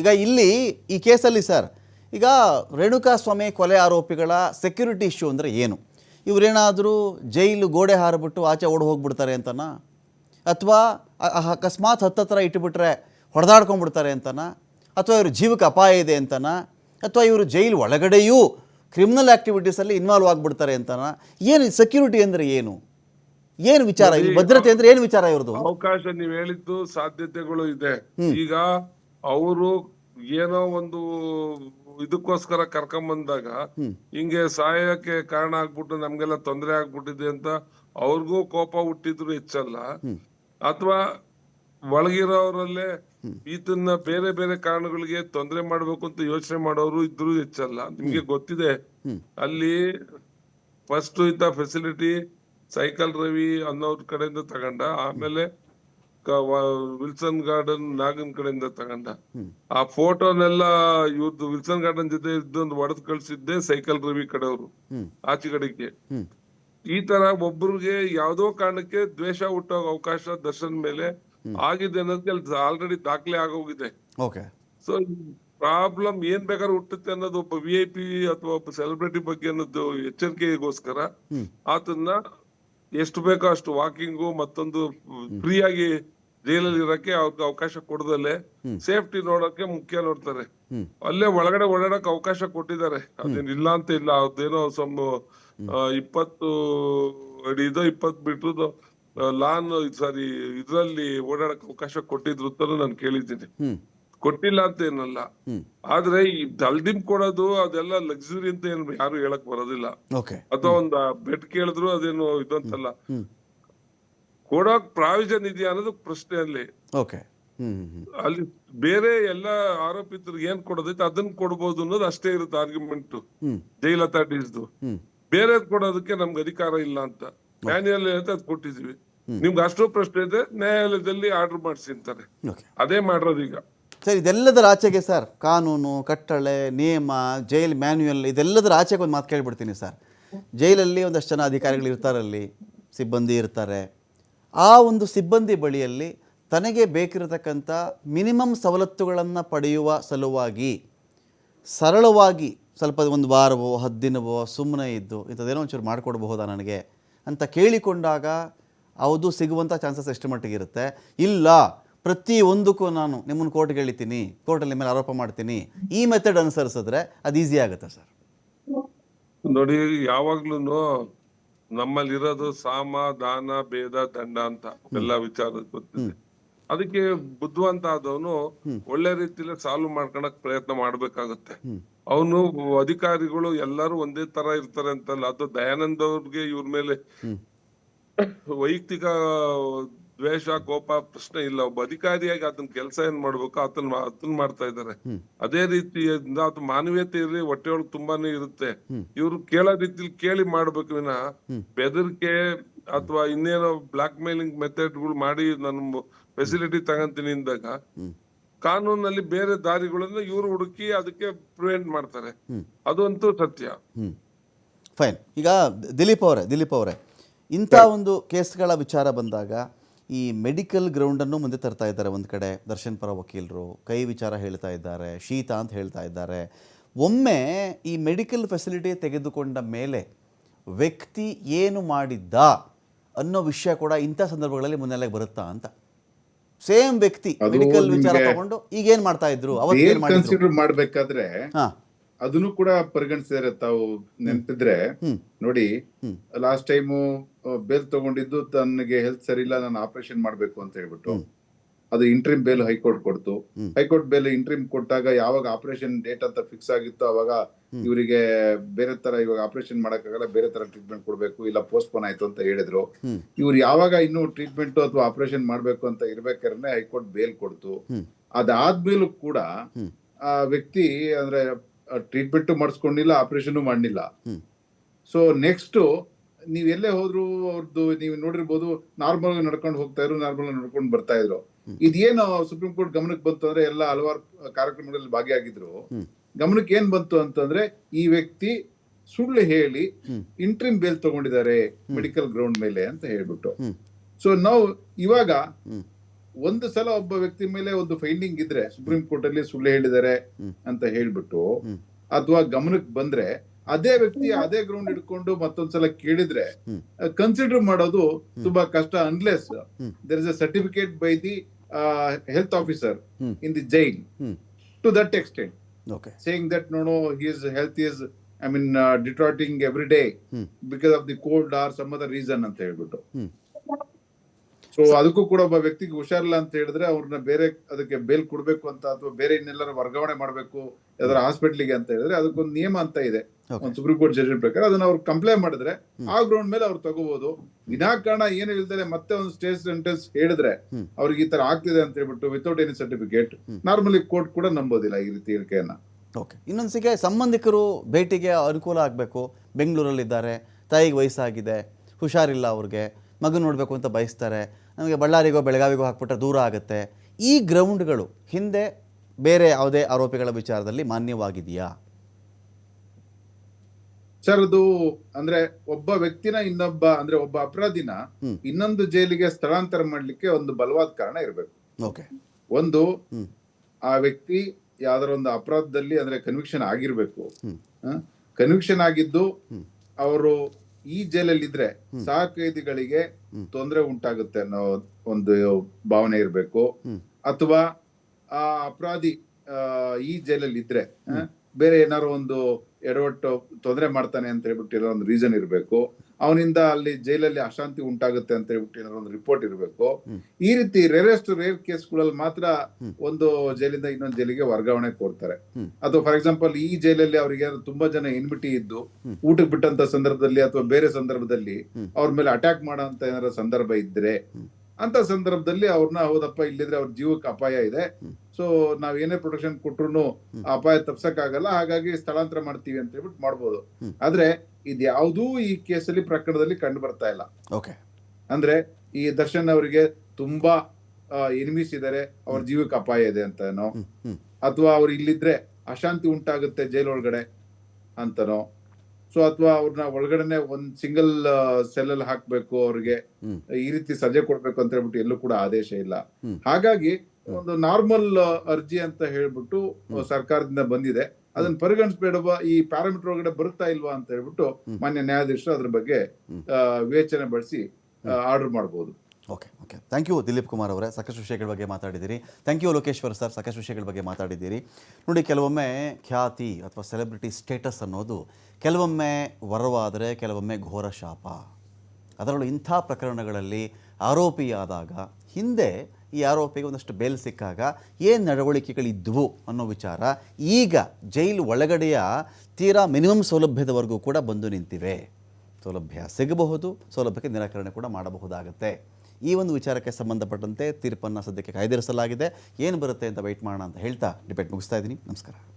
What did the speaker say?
ಈಗ ಇಲ್ಲಿ ಈ ಕೇಸಲ್ಲಿ ಸರ್ ಈಗ ರೇಣುಕಾ ಸ್ವಾಮಿ ಕೊಲೆ ಆರೋಪಿಗಳ ಸೆಕ್ಯೂರಿಟಿ ಇಶ್ಯೂ ಅಂದರೆ ಏನು? ಇವರೇನಾದರೂ ಜೈಲು ಗೋಡೆ ಹಾರಿಬಿಟ್ಟು ಆಚೆ ಓಡಿ ಹೋಗ್ಬಿಡ್ತಾರೆ ಅಂತನಾ? ಅಥವಾ ಅಕಸ್ಮಾತ್ ಹತ್ತತ್ರ ಇಟ್ಟುಬಿಟ್ರೆ ಹೊಡೆದಾಡ್ಕೊಂಡ್ಬಿಡ್ತಾರೆ ಅಂತನಾ? ಅಥವಾ ಇವರು ಜೀವಕ್ಕೆ ಅಪಾಯ ಇದೆ ಅಂತನಾ? ಅಥವಾ ಇವರು ಜೈಲು ಒಳಗಡೆಯೂ ಕ್ರಿಮಿನಲ್ ಆ್ಯಕ್ಟಿವಿಟೀಸಲ್ಲಿ ಇನ್ವಾಲ್ವ್ ಆಗಿಬಿಡ್ತಾರೆ ಅಂತನಾ? ಏನು ಸೆಕ್ಯೂರಿಟಿ ಅಂದರೆ ಏನು? ಏನು ವಿಚಾರ ಭದ್ರತೆ ಅಂದ್ರೆ ಏನು ವಿಚಾರ ಇವ್ರದ್ದು? ಅವಕಾಶ ನೀವು ಹೇಳಿದ್ದು ಸಾಧ್ಯತೆಗಳು ಇದೆ. ಈಗ ಅವರು ಏನೋ ಒಂದು ಇದಕ್ಕೋಸ್ಕರ ಕರ್ಕೊಂಡ್ ಬಂದಾಗ ಹಿಂಗೆ ಸಹಾಯಕ್ಕೆ ಕಾರಣ ಆಗ್ಬಿಟ್ಟು ನಮ್ಗೆಲ್ಲ ತೊಂದರೆ ಆಗ್ಬಿಟ್ಟಿದೆ ಅಂತ ಅವ್ರಿಗೂ ಕೋಪ ಹುಟ್ಟಿದ್ರು ಹೆಚ್ಚಲ್ಲ. ಅಥವಾ ಒಳಗಿರೋರಲ್ಲೇ ಈತನ್ನ ಬೇರೆ ಬೇರೆ ಕಾರಣಗಳಿಗೆ ತೊಂದರೆ ಮಾಡ್ಬೇಕು ಅಂತ ಯೋಚನೆ ಮಾಡೋರು ಇದ್ರು ಹೆಚ್ಚಲ್ಲ. ನಿಮ್ಗೆ ಗೊತ್ತಿದೆ. ಅಲ್ಲಿ ಫಸ್ಟ್ ಇದ್ದ ಫೆಸಿಲಿಟಿ ಸೈಕಲ್ ರವಿ ಅನ್ನೋರ್ ಕಡೆಯಿಂದ ತಗೊಂಡ. ಆಮೇಲೆ ವಿಲ್ಸನ್ ಗಾರ್ಡನ್ ನಾಗನ್ ಕಡೆಯಿಂದ ತಗೊಂಡ. ಆ ಫೋಟೋನೆಲ್ಲ ಇವ್ರದ್ದು ವಿಲ್ಸನ್ ಗಾರ್ಡನ್ ಜೊತೆ ಇದ್ದೊಂದು ಒಡೆದ್ ಕಳ್ಸಿದ್ದೆ ಸೈಕಲ್ ರವಿ ಕಡೆಯವರು. ಆಚೆ ಕಡೆಗೆ. ಈ ತರ ಒಬ್ರಿಗೆ ಯಾವ್ದೋ ಕಾರಣಕ್ಕೆ ದ್ವೇಷ ಹುಟ್ಟೋ ಅವಕಾಶ ದರ್ಶನ್ ಮೇಲೆ ಆಗಿದೆ ಅನ್ನೋದಕ್ಕೆ ಆಲ್ರೆಡಿ ದಾಖಲೆ ಆಗೋಗಿದೆ. ಸೊ ಪ್ರಾಬ್ಲಮ್ ಏನ್ ಬೇಕಾದ್ರೂ ಹುಟ್ಟುತ್ತೆ ಅನ್ನೋದು ಒಬ್ಬ ವಿ ಐ ಪಿ ಅಥವಾ ಒಬ್ಬ ಸೆಲೆಬ್ರಿಟಿ ಬಗ್ಗೆ ಅನ್ನೋದು ಎಚ್ಚರಿಕೆಗೋಸ್ಕರ. ಆತನ್ನ ಎಷ್ಟು ಬೇಕೋ ಅಷ್ಟು ವಾಕಿಂಗು ಮತ್ತೊಂದು ಫ್ರೀಯಾಗಿ ಆಗಿ ಜೈಲಲ್ಲಿ ಇರಕ್ಕೆ ಅವ್ರಿಗೆ ಅವಕಾಶ ಕೊಡದಲ್ಲೇ ಸೇಫ್ಟಿ ನೋಡಕ್ಕೆ ಮುಖ್ಯ ನೋಡ್ತಾರೆ. ಅಲ್ಲೇ ಒಳಗಡೆ ಓಡಾಡಕ್ ಅವಕಾಶ ಕೊಟ್ಟಿದ್ದಾರೆ. ಅದೇನ್ ಇಲ್ಲ ಅಂತ ಇಲ್ಲ ಅದೇನೋ ಸಮ್ ಇಪ್ಪತ್ತು ಅಡಿದೋ ಇಪ್ಪತ್ ಮೀಟರ್ದು ಲಾನ್ ಸಾರಿ ಇದ್ರಲ್ಲಿ ಓಡಾಡಕ್ ಅವಕಾಶ ಕೊಟ್ಟಿದ್ರು ಅಂತ ನಾನು ಕೇಳಿದ್ದೀನಿ. ಕೊಟ್ಟಿಲ್ಲ ಅಂತ ಏನಲ್ಲ. ಆದ್ರೆ ಈ ದಲ್ದಿಮ್ ಕೊಡೋದು ಅದೆಲ್ಲ ಲಕ್ಸುರಿ ಅಂತ ಏನು ಯಾರು ಹೇಳಕ್ ಬರೋದಿಲ್ಲ. ಅಥವಾ ಒಂದ್ ಬೆಡ್ ಕೇಳಿದ್ರು ಅದೇನು ಇದಂತಲ್ಲ ಕೊಡೋಕ್ ಪ್ರಾವಿಷನ್ ಇದೆಯಾ ಅನ್ನೋದು ಪ್ರಶ್ನೆ ಅಲ್ಲಿ. ಓಕೆ. ಅಲ್ಲಿ ಬೇರೆ ಎಲ್ಲ ಆರೋಪಿತರಿಗೆ ಏನ್ ಕೊಡೋದೈತೆ ಅದನ್ನ ಕೊಡ್ಬೋದು ಅನ್ನೋದು ಅಷ್ಟೇ ಇರುತ್ತೆ ಆರ್ಗ್ಯುಮೆಂಟ್ ಜೈಲತಾ ಜೈಲ್ ಅಥಾರಿಟೀಸ್ದು ಬೇರೆ ಕೊಡೋದಕ್ಕೆ ನಮ್ಗೆ ಅಧಿಕಾರ ಇಲ್ಲ ಅಂತ. ಮ್ಯಾನ್ಯಲ್ ಅಂತ ಅದ್ ಕೊಟ್ಟಿದೀವಿ. ನಿಮ್ಗೆ ಅಷ್ಟು ಪ್ರಶ್ನೆ ಇದೆ ನ್ಯಾಯಾಲಯದಲ್ಲಿ ಆರ್ಡರ್ ಮಾಡಿಸಿ ಅಂತಾರೆ ಅದೇ ಮಾಡಿರೋದು ಈಗ ಸರ್ ಇದೆಲ್ಲದರ ಆಚೆಗೆ ಸರ್ ಕಾನೂನು ಕಟ್ಟಳೆ ನಿಯಮ ಜೈಲ್ ಮ್ಯಾನ್ಯುಯಲ್ ಇದೆಲ್ಲದರ ಆಚೆಗೆ ಒಂದು ಮಾತು ಕೇಳ್ಬಿಡ್ತೀನಿ ಸರ್. ಜೈಲಲ್ಲಿ ಒಂದಷ್ಟು ಜನ ಅಧಿಕಾರಿಗಳು ಇರ್ತಾರಲ್ಲಿ ಸಿಬ್ಬಂದಿ ಇರ್ತಾರೆ. ಆ ಒಂದು ಸಿಬ್ಬಂದಿ ಬಳಿಯಲ್ಲಿ ತನಗೆ ಬೇಕಿರತಕ್ಕಂಥ ಮಿನಿಮಮ್ ಸವಲತ್ತುಗಳನ್ನು ಪಡೆಯುವ ಸಲುವಾಗಿ ಸರಳವಾಗಿ ಸ್ವಲ್ಪ ಒಂದು ವಾರವೋ ಹತ್ತು ದಿನವೋ ಸುಮ್ಮನೆ ಇದ್ದು ಇಂಥದ್ದೇನೋ ಒಂಚೂರು ಮಾಡಿಕೊಡ್ಬಹುದಾ ನನಗೆ ಅಂತ ಕೇಳಿಕೊಂಡಾಗ ಅದು ಸಿಗುವಂಥ ಚಾನ್ಸಸ್ ಎಷ್ಟು ಮಟ್ಟಿಗೆ ಇರುತ್ತೆ? ಇಲ್ಲ, ಪ್ರತಿ ಒಂದಕ್ಕೂ ನಾನು ನಿಮ್ಮನ್ನು ಕೋರ್ಟ್ಗೆ ಎಳಿತೀನಿ, ಕೋರ್ಟಲ್ಲಿ ಮೇಲೆ ಆರೋಪ ಮಾಡ್ತೀನಿ, ಈ ಮೆಥಡ್ ಅನುಸರಿಸಿದ್ರೆ ಅದು ಈಸಿ ಆಗುತ್ತೆ ಸರ್? ನೋಡಿ ಯಾವಾಗ್ಲೂ ನಮ್ಮಲ್ಲಿರೋದು ಸಾಮ ದಾನ ಭೇದ ದಂಡ ಅಂತ ಎಲ್ಲ ವಿಚಾರ ಗೊತ್ತಿದೆ. ಅದಕ್ಕೆ ಬುದ್ಧಿವಂತ ಆದವನು ಒಳ್ಳೆ ರೀತಿಯಲ್ಲಿ ಸಾಲ್ವ್ ಮಾಡ್ಕೊಳಕ್ ಪ್ರಯತ್ನ ಮಾಡ್ಬೇಕಾಗತ್ತೆ. ಅವನು ಅಧಿಕಾರಿಗಳು ಎಲ್ಲರೂ ಒಂದೇ ತರ ಇರ್ತಾರೆ ಅಂತಲ್ಲ ಅದು ದಯಾನಂದ್ ಅವ್ರಿಗೆ ಇವ್ರ ಮೇಲೆ ವೈಯಕ್ತಿಕ ದ್ವೇಷ ಕೋಪ ಪ್ರಶ್ನೆ ಇಲ್ಲ. ಒಬ್ಬ ಅಧಿಕಾರಿಯಾಗಿ ಅದನ್ನ ಕೆಲಸ ಏನ್ ಮಾಡ್ಬೇಕು ಅದನ್ನ ಅದನ್ನ ಮಾಡ್ತಾ ಇದ್ದಾರೆ. ಅದೇ ರೀತಿಯಿಂದ ಅದು ಮಾನವೀಯತೆ ಇರಲಿ ಹೊಟ್ಟೆ ಒಳಗೆ ತುಂಬಾನೇ ಇರುತ್ತೆ. ಇವ್ರು ಕೇಳೋ ರೀತಿಲಿ ಕೇಳಿ ಮಾಡ್ಬೇಕು ವಿನ ಬೆದರಿಕೆ ಅಥವಾ ಇನ್ನೇನೋ ಬ್ಲಾಕ್ ಮೇಲಿಂಗ್ ಮೆಥಡ್ಗಳು ಮಾಡಿ ನನ್ನ ಫೆಸಿಲಿಟಿ ತಗಂತೀನಿ ಅಂದಾಗ ಕಾನೂನಲ್ಲಿ ಬೇರೆ ದಾರಿಗಳನ್ನ ಇವ್ರು ಹುಡುಕಿ ಅದಕ್ಕೆ ಪ್ರಿವೆಂಟ್ ಮಾಡ್ತಾರೆ. ಅದಂತೂ ಸತ್ಯ. ಫೈನ್. ಈಗ ದಿಲೀಪ್ ಅವರೇ ದಿಲೀಪ್ ಅವರೇ ಇಂಥ ಒಂದು ಕೇಸ್ಗಳ ವಿಚಾರ ಬಂದಾಗ ಈ ಮೆಡಿಕಲ್ ಗ್ರೌಂಡನ್ನು ಮುಂದೆ ತರ್ತಾ ಇದ್ದಾರೆ ಒಂದು ಕಡೆ. ದರ್ಶನ್ ಪರ ವಕೀಲರು ಕೈ ವಿಚಾರ ಹೇಳ್ತಾ ಇದ್ದಾರೆ ಶೀತ ಅಂತ ಹೇಳ್ತಾ ಇದ್ದಾರೆ. ಒಮ್ಮೆ ಈ ಮೆಡಿಕಲ್ ಫೆಸಿಲಿಟಿ ತೆಗೆದುಕೊಂಡ ಮೇಲೆ ವ್ಯಕ್ತಿ ಏನು ಮಾಡಿದ್ದ ಅನ್ನೋ ವಿಷಯ ಕೂಡ ಇಂಥ ಸಂದರ್ಭಗಳಲ್ಲಿ ಮುನ್ನೆಲೆಗೆ ಬರುತ್ತಾ ಅಂತ. ಸೇಮ್ ವ್ಯಕ್ತಿ ಮೆಡಿಕಲ್ ವಿಚಾರ ತಗೊಂಡು ಈಗ ಏನು ಮಾಡ್ತಾ ಇದ್ರು? ಕನ್ಸಿಡರ್ ಮಾಡ್ಬೇಕಾದ್ರೆ ಹಾಂ. ಅದನ್ನು ಕೂಡ ಪರಿಗಣಿಸಿದರೆ ತಾವು ನೆನಪಿದ್ರೆ ನೋಡಿ. ಲಾಸ್ಟ್ ಟೈಮು ಬೇಲ್ ತಗೊಂಡಿದ್ದು ತನಗೆ ಹೆಲ್ತ್ ಸರಿ ಇಲ್ಲ ನಾನು ಆಪರೇಷನ್ ಮಾಡ್ಬೇಕು ಅಂತ ಹೇಳ್ಬಿಟ್ಟು ಅದು ಇಂಟ್ರಿಮ್ ಬೇಲ್ ಹೈಕೋರ್ಟ್ ಕೊಡ್ತು. ಹೈಕೋರ್ಟ್ ಬೇಲ್ ಇಂಟ್ರಿಮ್ ಕೊಟ್ಟಾಗ ಯಾವಾಗ ಆಪರೇಷನ್ ಡೇಟ್ ಅಂತ ಫಿಕ್ಸ್ ಆಗಿತ್ತು ಅವಾಗ ಇವರಿಗೆ ಬೇರೆ ತರ ಇವಾಗ ಆಪರೇಷನ್ ಮಾಡಕ್ಕಾಗಲ್ಲ ಬೇರೆ ತರ ಟ್ರೀಟ್ಮೆಂಟ್ ಕೊಡ್ಬೇಕು ಇಲ್ಲ ಪೋಸ್ಟ್ಪೋನ್ ಆಯ್ತು ಅಂತ ಹೇಳಿದ್ರು. ಇವ್ರು ಯಾವಾಗ ಇನ್ನು ಟ್ರೀಟ್ಮೆಂಟ್ ಅಥವಾ ಆಪರೇಷನ್ ಮಾಡ್ಬೇಕು ಅಂತ ಇರ್ಬೇಕಾದ್ರೆ ಹೈಕೋರ್ಟ್ ಬೇಲ್ ಕೊಡ್ತು. ಅದಾದ್ಮೇಲೂ ಕೂಡ ಆ ವ್ಯಕ್ತಿ ಅಂದ್ರೆ ಟ್ರೀಟ್ಮೆಂಟ್ ಮಾಡಿಸ್ಕೊಂಡಿಲ್ಲ ಆಪರೇಷನ್ ಮಾಡಲಿಲ್ಲ. ಸೊ ನೆಕ್ಸ್ಟ್ ನೀವ್ ಎಲ್ಲೇ ಹೋದ್ರು ಅವ್ರದ್ದು ನೀವು ನೋಡಿರ್ಬೋದು ನಾರ್ಮಲ್ ನಡ್ಕೊಂಡು ಹೋಗ್ತಾ ಇದ್ರು ನಾರ್ಮಲ್ ನಡ್ಕೊಂಡು ಬರ್ತಾ ಇದ್ರು ಇದೇನು ಸುಪ್ರೀಂ ಕೋರ್ಟ್ ಗಮನಕ್ಕೆ ಬಂತು ಅಂದ್ರೆ ಎಲ್ಲ ಹಲವಾರು ಕಾರ್ಯಕ್ರಮಗಳಲ್ಲಿ ಭಾಗಿಯಾಗಿದ್ರು ಗಮನಕ್ಕೆ ಏನ್ ಬಂತು ಅಂತಂದ್ರೆ ಈ ವ್ಯಕ್ತಿ ಸುಳ್ಳು ಹೇಳಿ. ಇಂಟ್ರಿಮ್ ಬೇಲ್ ತಗೊಂಡಿದ್ದಾರೆ ಮೆಡಿಕಲ್ ಗ್ರೌಂಡ್ ಮೇಲೆ ಅಂತ ಹೇಳ್ಬಿಟ್ಟು. ಸೊ ನಾವು ಇವಾಗ. ಒಂದು ಸಲ ಒಬ್ಬ ವ್ಯಕ್ತಿ ಮೇಲೆ ಒಂದು ಫೈಂಡಿಂಗ್ ಇದ್ರೆ ಸುಪ್ರೀಂ ಕೋರ್ಟ್ ಅಲ್ಲಿ ಸುಳ್ಳು ಹೇಳಿದ್ದಾರೆ ಅಂತ ಹೇಳ್ಬಿಟ್ಟು. ಅಥವಾ ಗಮನಕ್ಕೆ ಬಂದ್ರೆ ಅದೇ ವ್ಯಕ್ತಿ ಅದೇ ಗ್ರೌಂಡ್ ಇಟ್ಕೊಂಡು ಮತ್ತೊಂದ್ಸಲ ಕೇಳಿದ್ರೆ ಕನ್ಸಿಡರ್ ಮಾಡೋದು ತುಂಬಾ ಕಷ್ಟ unless. There is a certificate by the health officer. In the jail. To that extent saying that that no no is health is i mean day deteriorating every day cold because of the cold or some other reason ಅಂತ ಹೇಳ್ಬಿಟ್ಟು. So ಅದಕ್ಕೂ ಕೂಡ ಒಬ್ಬ ವ್ಯಕ್ತಿಗೆ ಹುಷಾರಿಲ್ಲ ಅಂತ ಹೇಳಿದ್ರೆ ಅವ್ರನ್ನ ಬೇರೆ ಅದಕ್ಕೆ ಬೇಲ್ ಕೊಡ್ಬೇಕು ಅಂತ ಅಥವಾ ಬೇರೆ ಇನ್ನೆಲ್ಲರ ವರ್ಗಾವಣೆ ಮಾಡ್ಬೇಕು ಯಾವ್ದಾರ ಹಾಸ್ಪಿಟ್ಲಿಗೆ ಅಂತ ಹೇಳಿದ್ರೆ ಅದಕ್ಕೊಂದು ನಿಯಮ ಅಂತ ಇದೆ. ಒಂದು ಸುಪ್ರೀಂ ಕೋರ್ಟ್ ಜಡ್ಜ್ ಪ್ರಕಾರ ಅದನ್ನ ಅವ್ರು ಕಂಪ್ಲೇಂಟ್ ಮಾಡಿದ್ರೆ ಆ ಗ್ರೌಂಡ್ ಮೇಲೆ ಅವ್ರು ತಗೋಬಹುದು ವಿನಾಕಾರಣ ಏನು ಇಲ್ದಲೆ ಮತ್ತೆ ಒಂದು ಸ್ಟೇಟ್ ಸೆಂಟೆನ್ಸ್ ಹೇಳಿದ್ರೆ. ಅವ್ರಿಗೆ ಈ ತರ ಆಗ್ತಿದೆ ಅಂತ ಹೇಳ್ಬಿಟ್ಟು without any certificate. Normally court ಕೂಡ ನಂಬೋದಿಲ್ಲ ಈ ರೀತಿ ಹೇಳಿಕೆಯನ್ನ. ಓಕೆ ಇನ್ನೊಂದ್ಸಿಗೆ ಸಂಬಂಧಿಕರು ಭೇಟಿಗೆ ಅನುಕೂಲ ಆಗಬೇಕು. ಬೆಂಗಳೂರಲ್ಲಿದ್ದಾರೆ. ತಾಯಿಗೆ ವಯಸ್ಸಾಗಿದೆ. ಹುಷಾರಿಲ್ಲ ಅವ್ರಿಗೆ. ಮಗು ನೋಡಬೇಕು ಅಂತ ಬಯಸ್ತಾರೆ. ನಮಗೆ ಬಳ್ಳಾರಿಗೋ ಬೆಳಗಾವಿಗೋ ಹಾಕ್ಬಿಟ್ರೆ ದೂರ ಆಗುತ್ತೆ. ಈ ಗ್ರೌಂಡ್ಗಳು ಹಿಂದೆ ಬೇರೆ ಯಾವುದೇ ಆರೋಪಿಗಳ ವಿಚಾರದಲ್ಲಿ ಮಾನ್ಯವಾಗಿದೆಯಾ? ಸರ್ ಅದು ಅಂದ್ರೆ ಒಬ್ಬ ವ್ಯಕ್ತಿನ ಇನ್ನೊಬ್ಬ ಅಂದ್ರೆ ಒಬ್ಬ ಅಪರಾಧಿನ. ಇನ್ನೊಂದು ಜೈಲಿಗೆ ಸ್ಥಳಾಂತರ ಮಾಡಲಿಕ್ಕೆ ಒಂದು ಬಲವಾದ ಕಾರಣ ಇರಬೇಕು. ಓಕೆ. ಒಂದು. ಆ ವ್ಯಕ್ತಿ ಯಾವ್ದಾರ ಒಂದು ಅಪರಾಧದಲ್ಲಿ ಅಂದ್ರೆ ಕನ್ವಿಕ್ಷನ್ ಆಗಿರ್ಬೇಕು. ಕನ್ವಿಕ್ಷನ್ ಆಗಿದ್ದು ಅವರು ಈ ಜೈಲಲ್ಲಿ ಇದ್ರೆ ಸಹ ಕೈದಿಗಳಿಗೆ ತೊಂದರೆ ಉಂಟಾಗುತ್ತೆ ಅನ್ನೋ ಒಂದು ಭಾವನೆ ಇರಬೇಕು. ಅಥವಾ ಆ ಅಪರಾಧಿ ಆ, ಈ ಜೈಲಲ್ಲಿ ಇದ್ರೆ ಬೇರೆ ಏನಾರು ಒಂದು ಎಡವಟ್ಟು ತೊಂದರೆ ಮಾಡ್ತಾನೆ ಅಂತ ಹೇಳ್ಬಿಟ್ಟು ಏನೋ ಒಂದು ರೀಸನ್ ಇರಬೇಕು ಅವನಿಂದ ಅಲ್ಲಿ ಜೈಲಲ್ಲಿ ಅಶಾಂತಿ ಉಂಟಾಗುತ್ತೆ ಅಂತ ಹೇಳ್ಬಿಟ್ಟು ಏನಾದ್ರು ಒಂದು ರಿಪೋರ್ಟ್ ಇರಬೇಕು ಈ ರೀತಿ ರೇರೆಸ್ಟ್ ರೇರ್ ಕೇಸ್ಗಳಲ್ಲಿ ಮಾತ್ರ ಒಂದು ಜೈಲಿಂದ ಇನ್ನೊಂದು ಜೈಲಿಗೆ ವರ್ಗಾವಣೆ ಕೊಡ್ತಾರೆ. ಅಥವಾ ಫಾರ್ ಎಕ್ಸಾಂಪಲ್ ಈ ಜೈಲಲ್ಲಿ ಅವ್ರಿಗೆ ತುಂಬಾ ಜನ ಇನ್ಮಿಟಿ ಇದ್ದು ಊಟಕ್ಕೆ ಬಿಟ್ಟಂತ ಸಂದರ್ಭದಲ್ಲಿ ಅಥವಾ ಬೇರೆ ಸಂದರ್ಭದಲ್ಲಿ. ಅವ್ರ ಮೇಲೆ ಅಟ್ಯಾಕ್ ಮಾಡೋ ಅಂತ ಏನಾರ ಸಂದರ್ಭ ಇದ್ರೆ. ಅಂತ ಸಂದರ್ಭದಲ್ಲಿ ಅವ್ರನ್ನ ಹೌದಪ್ಪ ಇಲ್ಲಿದ್ರೆ ಅವ್ರ ಜೀವಕ್ಕೆ ಅಪಾಯ ಇದೆ. ಸೊ ನಾವ್ ಏನೇ ಪ್ರೊಟೆಕ್ಷನ್ ಕೊಟ್ರು ಅಪಾಯ ತಪ್ಸಕ್ಕಾಗಲ್ಲ. ಹಾಗಾಗಿ ಸ್ಥಳಾಂತರ ಮಾಡ್ತೀವಿ ಅಂತ ಹೇಳ್ಬಿಟ್ಟು ಮಾಡ್ಬೋದು. ಆದ್ರೆ ಇದ್ಯಾವುದೂ ಈ ಕೇಸಲ್ಲಿ ಪ್ರಕರಣದಲ್ಲಿ ಕಂಡು ಬರ್ತಾ ಇಲ್ಲ. ಓಕೆ. ಅಂದ್ರೆ ಈ ದರ್ಶನ್ ಅವರಿಗೆ ತುಂಬಾ ಎನಿಮೀಸ್ ಇದಾರೆ. ಅವ್ರ ಜೀವಕ್ಕೆ ಅಪಾಯ ಇದೆ ಅಂತನೋ. ಅಥವಾ ಅವ್ರು ಇಲ್ಲಿದ್ರೆ ಅಶಾಂತಿ ಉಂಟಾಗುತ್ತೆ ಜೈಲ್ ಒಳಗಡೆ ಅಂತನೋ. ಸೊ ಅಥವಾ ಅವ್ರನ್ನ ಒಳಗಡೆನೆ ಒಂದ್ ಸಿಂಗಲ್ ಸೆಲ್ ಅಲ್ಲಿ ಹಾಕ್ಬೇಕು ಅವ್ರಿಗೆ. ಈ ರೀತಿ ಸಜೆ ಕೊಡ್ಬೇಕು ಅಂತ ಹೇಳ್ಬಿಟ್ಟು ಎಲ್ಲೂ ಕೂಡ ಆದೇಶ ಇಲ್ಲ. ಹಾಗಾಗಿ ಒಂದು ನಾರ್ಮಲ್ ಅರ್ಜಿ ಅಂತ ಹೇಳ್ಬಿಟ್ಟು ಸರ್ಕಾರದಿಂದ ಬಂದಿದೆ. ಅದನ್ನ ಪರಿಗಣಿಸ್ಬೇಡವ? ಈ ಪ್ಯಾರಾಮೀಟರ್ ಒಳಗಡೆ ಬರುತ್ತಾ ಇಲ್ವಾ ಅಂತ ಹೇಳ್ಬಿಟ್ಟು ಮಾನ್ಯ ನ್ಯಾಯಾಧೀಶರು ಅದ್ರ ಬಗ್ಗೆ ವಿವೇಚನೆ ಬಳಸಿ ಆರ್ಡರ್ ಮಾಡಬಹುದು okay okay thank you Dilip Kumar ಅವರೇ. ಸಾಕಷ್ಟು ವಿಷಯಗಳ ಬಗ್ಗೆ ಮಾತಾಡಿದ್ದೀರಿ. ಥ್ಯಾಂಕ್ ಯು ಲೋಕೇಶ್ವರ್ ಸರ್ ಸಾಕಷ್ಟು ವಿಷಯಗಳ ಬಗ್ಗೆ ಮಾತಾಡಿದ್ದೀರಿ. ನೋಡಿ, ಕೆಲವೊಮ್ಮೆ ಖ್ಯಾತಿ ಅಥವಾ ಸೆಲೆಬ್ರಿಟಿ ಸ್ಟೇಟಸ್ ಅನ್ನೋದು ಕೆಲವೊಮ್ಮೆ ವರವಾದರೆ, ಕೆಲವೊಮ್ಮೆ ಘೋರ ಶಾಪ. ಅದರಲ್ಲೂ ಇಂಥ ಪ್ರಕರಣಗಳಲ್ಲಿ ಆರೋಪಿಯಾದಾಗ, ಹಿಂದೆ ಈ ಆರೋಪಿಗೆ ಒಂದಷ್ಟು ಬೇಲ್ ಸಿಕ್ಕಾಗ ಏನು ನಡವಳಿಕೆಗಳಿದ್ವು ಅನ್ನೋ ವಿಚಾರ ಈಗ ಜೈಲು ಒಳಗಡೆಯ ತೀರಾ ಮಿನಿಮಮ್ ಸೌಲಭ್ಯದವರೆಗೂ ಕೂಡ ಬಂದು ನಿಂತಿವೆ. ಸೌಲಭ್ಯ ಸಿಗಬಹುದು, ಸೌಲಭ್ಯಕ್ಕೆ ನಿರಾಕರಣೆ ಕೂಡ ಮಾಡಬಹುದಾಗುತ್ತೆ. ಈ ಒಂದು ವಿಚಾರಕ್ಕೆ ಸಂಬಂಧಪಟ್ಟಂತೆ ತೀರ್ಪನ್ನು ಸದ್ಯಕ್ಕೆ ಕಾಯ್ದಿರಿಸಲಾಗಿದೆ. ಏನು ಬರುತ್ತೆ ಅಂತ ವೆಯ್ಟ್ ಮಾಡೋಣ ಅಂತ ಹೇಳ್ತಾ ಡಿಬೇಟ್ ಮುಗಿಸ್ತಾ ಇದ್ದೀನಿ. ನಮಸ್ಕಾರ.